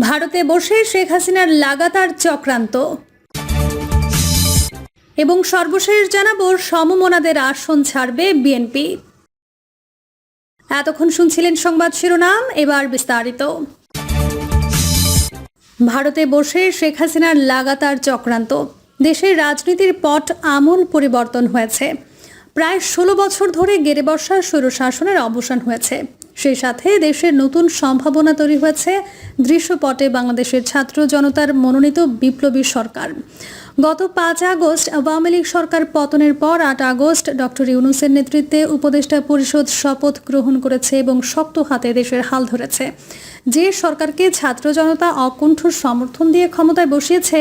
ভারতে বসে শেখ হাসিনার লাগাতার চক্রান্ত। এবং সর্বশেষ জানাব, সমমনাদের আসন ছাড়বে বিএনপি। এতক্ষণ শুনছিলেন সংবাদ শিরোনাম, এবার বিস্তারিত। ভারতে বসে শেখ হাসিনার লাগাতার চক্রান্ত। দেশের রাজনীতির পট আমূল পরিবর্তন হয়েছে। প্রায় ষোলো বছর ধরে গেড়ে বসা স্বৈরশাসনের অবসান হয়েছে। সেই সাথে দেশের নতুন সম্ভাবনা তৈরি হয়েছে দৃশ্যপটে বাংলাদেশের ছাত্র জনতার মনোনীত বিপ্লবী সরকার। গত পাঁচ আগস্ট আওয়ামী লীগ সরকার পতনের পর আট আগস্ট ডক্টর ইউনুসের নেতৃত্বে উপদেষ্টা পরিষদ শপথ গ্রহণ করেছে এবং শক্ত হাতে দেশের হাল ধরেছে। যে সরকারকে ছাত্র জনতা অকুণ্ঠ সমর্থন দিয়ে ক্ষমতায় বসিয়েছে,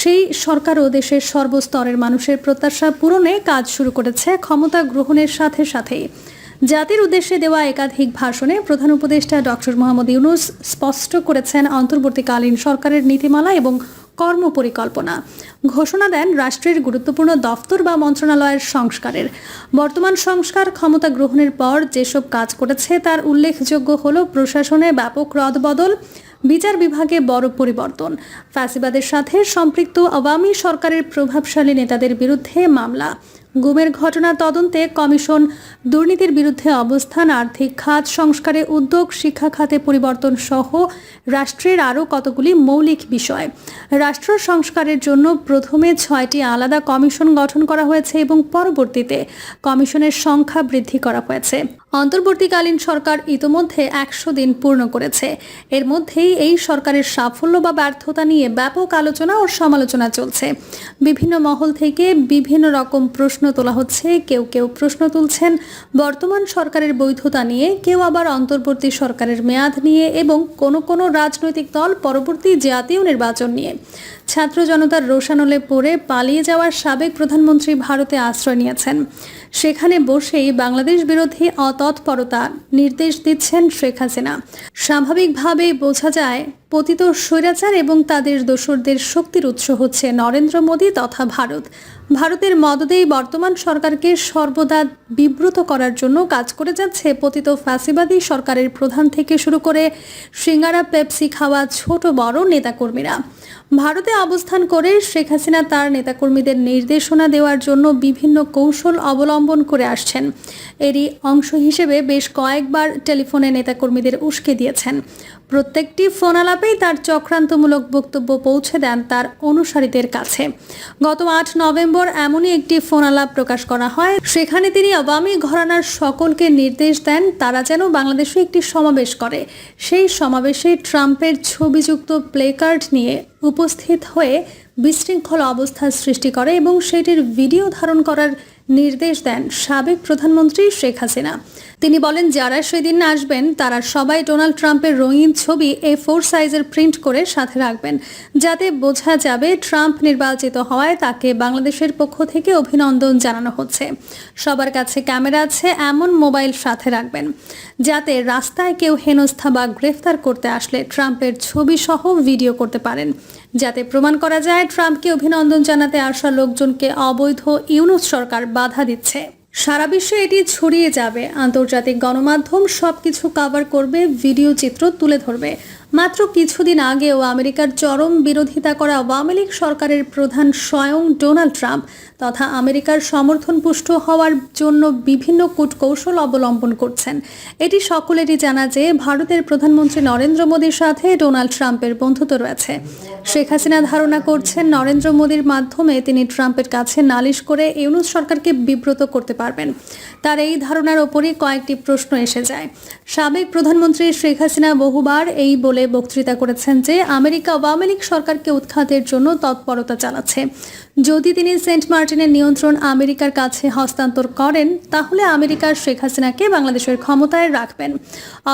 সেই সরকারও দেশের সর্বস্তরের মানুষের প্রত্যাশা পূরণে কাজ শুরু করেছে ক্ষমতা গ্রহণের সাথে সাথেই। জাতির উদ্দেশ্যে দেওয়া একাধিক ভাষণে প্রধান উপদেষ্টা ডক্টর মোহাম্মদ ইউনুস স্পষ্ট করেছেন অন্তর্বর্তীকালীন সরকারের নীতিমালা এবং কর্মপরিকল্পনা। ঘোষণা দেন রাষ্ট্রের গুরুত্বপূর্ণ দফতর বা মন্ত্রণালয়ের সংস্কারের। বর্তমান সংস্কার ক্ষমতা গ্রহণের পর যেসব কাজ করেছে তার উল্লেখযোগ্য হল প্রশাসনে ব্যাপক রদবদল, বিচার বিভাগে বড় পরিবর্তন, ফ্যাসিবাদের সাথে সম্পৃক্ত আওয়ামী সরকারের প্রভাবশালী নেতাদের বিরুদ্ধে মামলা গুমের ঘটনা তদন্তে কমিশন দুর্নীতির বিরুদ্ধে অবস্থান, আর্থিক খাত, সংস্কারে উদ্যোগ, শিক্ষা খাতে পরিবর্তন সহ রাষ্ট্রের আরও কতগুলি মৌলিক বিষয়। রাষ্ট্র সংস্কারের জন্য প্রথমে ছয়টি আলাদা কমিশন গঠন করা হয়েছে এবং পরবর্তীতে কমিশনের সংখ্যা বৃদ্ধি করা হয়েছে। অন্তর্বর্তীকালীন সরকার ইতোমধ্যে একশো দিন পূর্ণ করেছে। এর মধ্যেই এই সরকারের সাফল্য বা ব্যর্থতা নিয়ে ব্যাপক আলোচনা ও সমালোচনা চলছে। বিভিন্ন মহল থেকে বিভিন্ন রকম প্রশ্ন তোলা হচ্ছে, কেউ কেউ প্রশ্ন তুলছেন, বর্তমান সরকারের বৈধতা নিয়ে, কেউ আবার অন্তর্বর্তী সরকারের মেয়াদ নিয়ে এবং কোনো কোনো রাজনৈতিক দল পরবর্তী জাতীয় নির্বাচন নিয়ে। ছাত্র জনতার রোশানলে পড়ে পালিয়ে যাওয়ার সাবেক প্রধানমন্ত্রী ভারতে আশ্রয় নিয়েছেন। সেখানে বসেই বাংলাদেশ বিরোধী অতৎপরতা নির্দেশ দিচ্ছেন শেখ হাসিনা। স্বাভাবিকভাবেই বোঝা যায়, পতিত স্বৈরাচার এবং তাদের দোসরদের শক্তির উৎস হচ্ছে নরেন্দ্র মোদী তথা ভারত। ভারতের মদদেই বর্তমান সরকারকে সর্বদা বিব্রত করার জন্য কাজ করে যাচ্ছে পতিত ফ্যাসিবাদী সরকারের প্রধান থেকে শুরু করে সিঙ্গারা, পেপসি খাওয়া ছোট বড় নেতাকর্মীরা। ভারতে অবস্থান করে শেখ হাসিনা তার নেতাকর্মীদের নির্দেশনা দেওয়ার জন্য বিভিন্ন কৌশল অবলম্বন করে আসছেন। এরই অংশ হিসেবে বেশ কয়েকবার টেলিফোনে নেতাকর্মীদের উস্কে দিয়েছেন। প্রত্যেকটি ফোন আলাপেই তার চক্রান্তমূলক বক্তব্য পৌঁছে দেন তার অনুসারীদের কাছে। গত আট নভেম্বর এমনই একটি ফোন আলাপ প্রকাশ করা হয়। সেখানে তিনি আওয়ামী ঘরানার সকলকে নির্দেশ দেন, তারা যেন বাংলাদেশে একটি সমাবেশ করে। সেই সমাবেশে ট্রাম্পের ছবিযুক্ত প্লেকার্ড নিয়ে উপস্থিত হয়ে বিশৃঙ্খল অবস্থা সৃষ্টি করে এবং সেটির ভিডিও ধারণ করার নির্দেশ দেন সাবেক প্রধানমন্ত্রী শেখ হাসিনা। তিনি বলেন, যারা সেদিন আসবেন, তারা সবাই ডোনাল্ড ট্রাম্পের রঙিন ছবি এ ফোর সাইজের প্রিন্ট করে সাথে রাখবেন। যাতে বোঝা যাবে ট্রাম্প নির্বাচিত হওয়ায় তাকে বাংলাদেশের পক্ষ থেকে অভিনন্দন জানানো হচ্ছে। সবার কাছে ক্যামেরা আছে, এমন মোবাইল সাথে রাখবেন। যাতে রাস্তায় কেউ হেনস্থা বা গ্রেফতার করতে আসলে ট্রাম্পের ছবি সহ ভিডিও করতে পারেন। যাতে প্রমাণ করা যায়, ট্রাম্পকে অভিনন্দন জানাতে আসা লোকজনকে অবৈধ ইউনুস সরকার বাধা দিচ্ছে। সারা বিশ্বে এটি ছড়িয়ে যাবে। আন্তর্জাতিক গণমাধ্যম সবকিছু কভার করবে ভিডিও চিত্র তুলে ধরবে। মাত্র কিছুদিন আগেও আমেরিকার চরম বিরোধিতা করা আওয়ামী লীগ সরকারের প্রধান স্বয়ং ডোনাল্ড ট্রাম্প তথা আমেরিকার সমর্থন পুষ্ট হওয়ার জন্য বিভিন্ন কূটকৌশল অবলম্বন করছেন। এটি সকলেরই জানা যে ভারতের প্রধানমন্ত্রী নরেন্দ্র মোদীর সাথে ডোনাল্ড ট্রাম্পের বন্ধুত্ব রয়েছে। শেখ হাসিনা ধারণা করছেন, নরেন্দ্র মোদীর মাধ্যমে তিনি ট্রাম্পের কাছে নালিশ করে ইউনুস সরকারকে বিব্রত করতে পারবেন। তার এই ধারণার ওপরই কয়েকটি প্রশ্ন এসে যায়। সাবেক প্রধানমন্ত্রী শেখ হাসিনা বহুবার এই বলে বক্তৃতা করেছেন যে আমেরিকা আওয়ামী লীগ সরকারকে উৎখাতের জন্য তৎপরতা চালাচ্ছে। যদি তিনি সেন্ট মার্টিনের নিয়ন্ত্রণ আমেরিকার কাছে হস্তান্তর করেন, তাহলে আমেরিকার শেখ হাসিনাকে বাংলাদেশের ক্ষমতায় রাখবেন।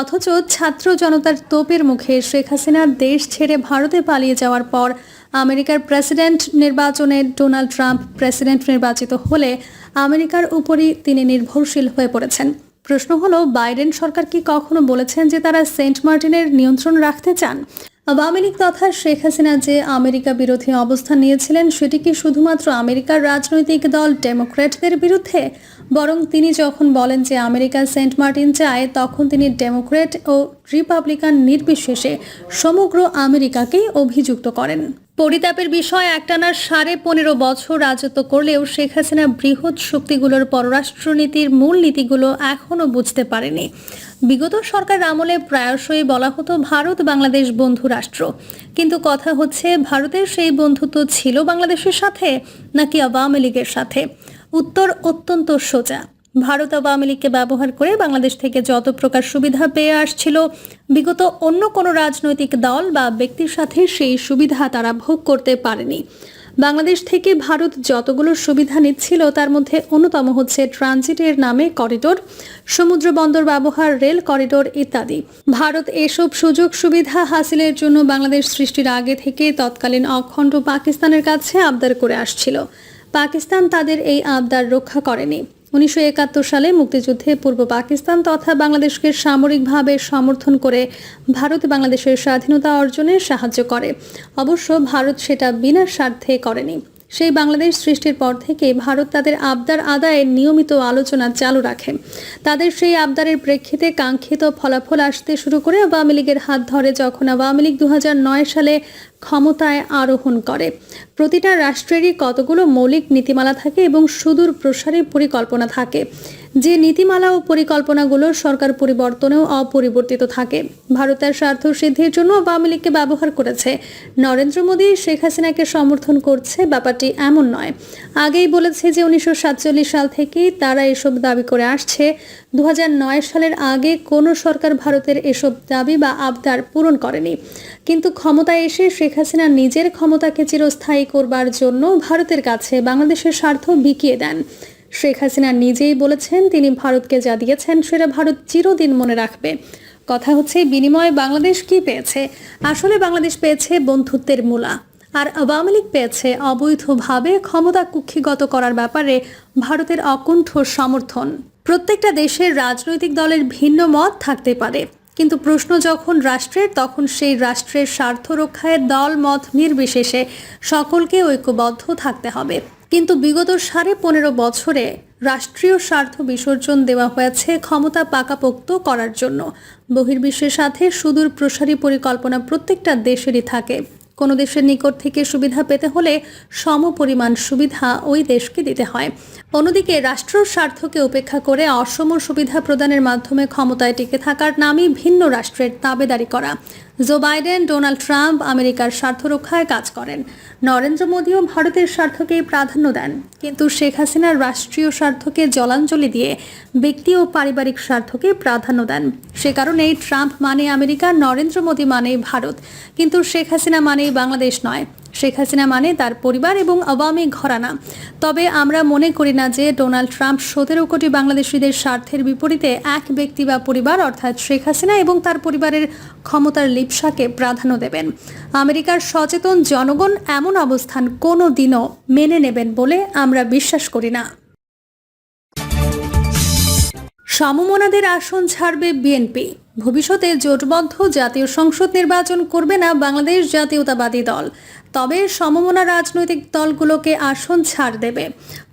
অথচ ছাত্র জনতার তোপের মুখে শেখ হাসিনা দেশ ছেড়ে ভারতে পালিয়ে যাওয়ার পর আমেরিকার প্রেসিডেন্ট নির্বাচনে ডোনাল্ড ট্রাম্প প্রেসিডেন্ট নির্বাচিত হলে আমেরিকার উপরই তিনি নির্ভরশীল হয়ে পড়েছেন। প্রশ্ন হলো, বাইডেন সরকার কি কখনো বলেছেন যে তারা সেন্ট মার্টিনের নিয়ন্ত্রণ রাখতে চান? আওয়ামী লীগ তথা শেখ হাসিনা যে আমেরিকা বিরোধী অবস্থান নিয়েছিলেন, সেটি কি শুধুমাত্র আমেরিকার রাজনৈতিক দল ডেমোক্র্যাটদের বিরুদ্ধে? বরং তিনি যখন বলেন যে আমেরিকা সেন্ট মার্টিন চায়, তখন তিনি ডেমোক্র্যাট ও রিপাবলিকান নির্বিশেষে সমগ্র আমেরিকাকেই অভিযুক্ত করেন। পরিতাপের বিষয় একটানা সাড়ে পনেরো বছর রাজত্ব করলেও শেখ হাসিনা বৃহৎ শক্তিগুলোর পররাষ্ট্রনীতির মূল নীতিগুলো এখনও বুঝতে পারেনি। বিগত সরকার আমলে প্রায়শই বলা হতো, ভারত বাংলাদেশ বন্ধু রাষ্ট্র। কিন্তু কথা হচ্ছে, ভারতের সেই বন্ধুত্ব ছিল বাংলাদেশের সাথে নাকি আওয়ামী লীগের সাথে? উত্তর অত্যন্ত সোজা। ভারত আওয়ামী লীগকে ব্যবহার করে বাংলাদেশ থেকে যত প্রকার সুবিধা পেয়ে আসছিল, বিগত অন্য কোনো রাজনৈতিক দল বা ব্যক্তির সাথে সেই সুবিধা তারা ভোগ করতে পারেনি। বাংলাদেশ থেকে ভারত যতগুলো সুবিধা নিচ্ছিল, তার মধ্যে অন্যতম হচ্ছে ট্রানজিটের নামে করিডোর, সমুদ্র বন্দর ব্যবহার, রেল করিডোর ইত্যাদি। ভারত এসব সুযোগ সুবিধা হাসিলের জন্য বাংলাদেশ সৃষ্টির আগে থেকে তৎকালীন অখণ্ড পাকিস্তানের কাছে আবদার করে আসছিল। পাকিস্তান তাদের এই আবদার রক্ষা করেনি। উনিশশো একাত্তর সালে মুক্তিযুদ্ধে পূর্ব পাকিস্তান তথা বাংলাদেশকে সামরিকভাবে সমর্থন করে ভারত বাংলাদেশের স্বাধীনতা অর্জনে সাহায্য করে। অবশ্য ভারত সেটা বিনা স্বার্থে করেনি। সেই বাংলাদেশ সৃষ্টির পর থেকে ভারত তাদের আবদার আদায়ের নিয়মিত আলোচনা চালু রাখে। তাদের সেই আবদারের প্রেক্ষিতে কাঙ্ক্ষিত ফলাফল আসতে শুরু করে আওয়ামী লীগের হাত ধরে যখন আওয়ামী লীগ দু হাজার নয় সালে ক্ষমতায় আরোহণ করে। প্রতিটা রাষ্ট্রেরই কতগুলো মৌলিক নীতিমালা থাকে এবং সুদূর প্রসারী পরিকল্পনা থাকে। যে নীতিমালা ও পরিকল্পনাগুলো সরকার পরিবর্তনেও অপরিবর্তিত থাকে। ভারতের স্বার্থ সিদ্ধির জন্য আওয়ামী লীগকে ব্যবহার করেছে। নরেন্দ্র মোদী, শেখ হাসিনাকে সমর্থন করছে ব্যাপারটি এমন নয়। আগেই বলেছে যে উনিশশো সাতচল্লিশ সাল থেকেই তারা এসব দাবি করে আসছে। দু হাজার নয় সালের আগে কোনো সরকার ভারতের এসব দাবি বা আবদার পূরণ করেনি। কিন্তু ক্ষমতায় এসে শেখ হাসিনা নিজের ক্ষমতাকে চিরস্থায়ী করবার জন্য ভারতের কাছে বাংলাদেশের স্বার্থ বিকিয়ে দেন। শেখ হাসিনা নিজেই বলেছেন তিনি ভারতকে যা দিয়েছেন সেটা ভারত চিরদিন মনে রাখবে। কথা হচ্ছে, বিনিময়ে বাংলাদেশ কি পেয়েছে? আসলে বাংলাদেশ পেয়েছে বন্ধুত্বের মূলা। আর আওয়ামী লীগ পেয়েছে অবৈধভাবে ক্ষমতা কুক্ষিগত করার ব্যাপারে ভারতের অকুণ্ঠ সমর্থন। প্রত্যেকটা দেশের রাজনৈতিক দলের ভিন্ন মত থাকতে পারে। কিন্তু প্রশ্ন যখন রাষ্ট্রের, তখন সেই রাষ্ট্রের স্বার্থ রক্ষায় দল মত নির্বিশেষে সকলকে ঐক্যবদ্ধ থাকতে হবে। কিন্তু বিগত সাড়ে পনেরো বছরে রাষ্ট্রীয় স্বার্থ বিসর্জন দেওয়া হয়েছে ক্ষমতা পাকাপোক্ত করার জন্য। বহির্বিশ্বের সাথে সুদূর প্রসারী পরিকল্পনা প্রত্যেকটা দেশেরই থাকে। কোনো দেশের নিকট থেকে সুবিধা পেতে হলে সম পরিমাণ সুবিধা ওই দেশকে দিতে হয়। অন্যদিকে রাষ্ট্র স্বার্থকে উপেক্ষা করে অসম সুবিধা প্রদানের মাধ্যমে ক্ষমতায় টিকে থাকার নামই ভিন্ন রাষ্ট্রের তাবেদারি করা। জো বাইডেন, ডোনাল্ড ট্রাম্প আমেরিকার স্বার্থ রক্ষায় কাজ করেন। নরেন্দ্র মোদীও ভারতের স্বার্থকে প্রাধান্য দেন। কিন্তু শেখ হাসিনার রাষ্ট্রীয় স্বার্থকে জলাঞ্জলি দিয়ে ব্যক্তি ও পারিবারিক স্বার্থকে প্রাধান্য দেন। সে কারণেই ট্রাম্প মানে আমেরিকা, নরেন্দ্র মোদী মানে ভারত। কিন্তু শেখ হাসিনা মানেই বাংলাদেশ নয়। শেখ হাসিনা মানে তার পরিবার এবং আওয়ামী ঘরানা। তবে আমরা মনে করি না যে ডোনাল্ড ট্রাম্প সতেরো কোটি বাংলাদেশিদের স্বার্থের বিপরীতে এক ব্যক্তি বা পরিবার, অর্থাৎ শেখ হাসিনা এবং তার পরিবারের ক্ষমতার লিপসাকে প্রাধান্য দেবেন। আমেরিকার সচেতন জনগণ এমন অবস্থান কোনো দিনও মেনে নেবেন বলে আমরা বিশ্বাস করি না। সমমনাদের আসন ছাড়বে বিএনপি। ভবিষ্যতে জোটবদ্ধ জাতীয় সংসদ নির্বাচন করবে না বাংলাদেশ জাতীয়তাবাদী দল। তবে সমমনা রাজনৈতিক দলগুলোকে আসন ছাড় দেবে।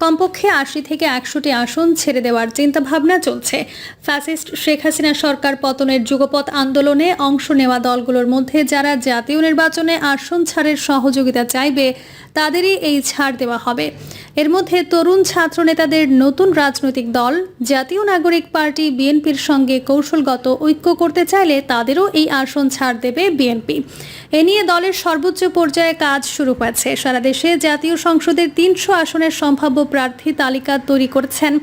কমপক্ষে আশি থেকে একশোটি আসন ছেড়ে দেওয়ার চিন্তাভাবনা চলছে। ফ্যাসিস্ট শেখ হাসিনা সরকার পতনের যুগপথ আন্দোলনে অংশ নেওয়া দলগুলোর মধ্যে যারা জাতীয় নির্বাচনে আসন ছাড়ের সহযোগিতা চাইবে, তাদেরই এই ছাড় দেওয়া হবে। এর মধ্যে তরুণ ছাত্র নেতাদের নতুন রাজনৈতিক দল, জাতীয় নাগরিক পার্টি, বিএনপির সঙ্গে কৌশলগত ঐক্য করতে চাইলে তাদেরও এই আসন ছাড় দেবে বিএনপি। এ নিয়ে দলের সর্বোচ্চ পর্যায়ে কাজ শুরু হয়েছে। সারা দেশে জাতীয় সংসদের তিনশো আসনের সম্ভাব্য প্রার্থী তালিকা তৈরি করেছেন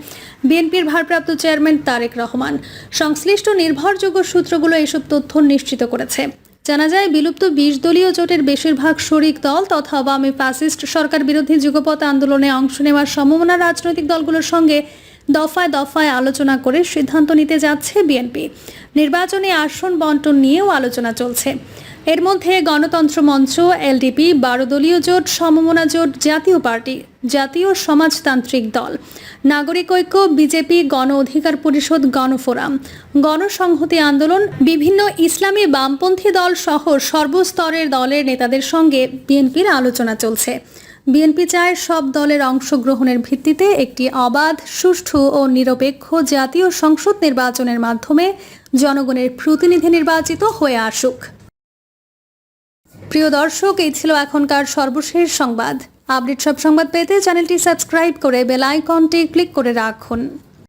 বিএনপির ভারপ্রাপ্ত চেয়ারম্যান তারেক রহমান। সংশ্লিষ্ট নির্ভরযোগ্য সূত্রগুলো এসব তথ্য নিশ্চিত করেছে। জানা যায়, বিলুপ্ত বিশ দলীয় জোটের বেশিরভাগ শরিক দল তথা আওয়ামী ফ্যাসিস্ট সরকার বিরোধী যুগপৎ আন্দোলনে অংশ নেওয়ার সম্ভাবনা রাজনৈতিক দলগুলোর সঙ্গে দফায় দফায় আলোচনা করে সিদ্ধান্ত নিতে যাচ্ছে বিএনপি। নির্বাচনী আসন বন্টন নিয়েও আলোচনা চলছে। এর মধ্যে গণতন্ত্র মঞ্চ, এলডিপি বারো দলীয় জোট, সমমনা জোট, জাতীয় পার্টি, জাতীয় সমাজতান্ত্রিক দল, নাগরিক ঐক্য, বিজেপি, গণ অধিকার পরিষদ গণফোরাম গণসংহতি আন্দোলন, বিভিন্ন ইসলামী বামপন্থী দল সহ সর্বস্তরের দলের নেতাদের সঙ্গে বিএনপির আলোচনা চলছে। বিএনপি চায় সব দলের অংশগ্রহণের ভিত্তিতে একটি অবাধ, সুষ্ঠু ও নিরপেক্ষ জাতীয় সংসদ নির্বাচনের মাধ্যমে জনগণের প্রতিনিধি নির্বাচিত হয়ে আসুক। প্রিয় দর্শক, এই ছিল এখনকার সর্বশেষ সংবাদ। আপডেট সব সংবাদ পেতে চ্যানেলটি সাবস্ক্রাইব করে বেল আইকনটি ক্লিক করে রাখুন।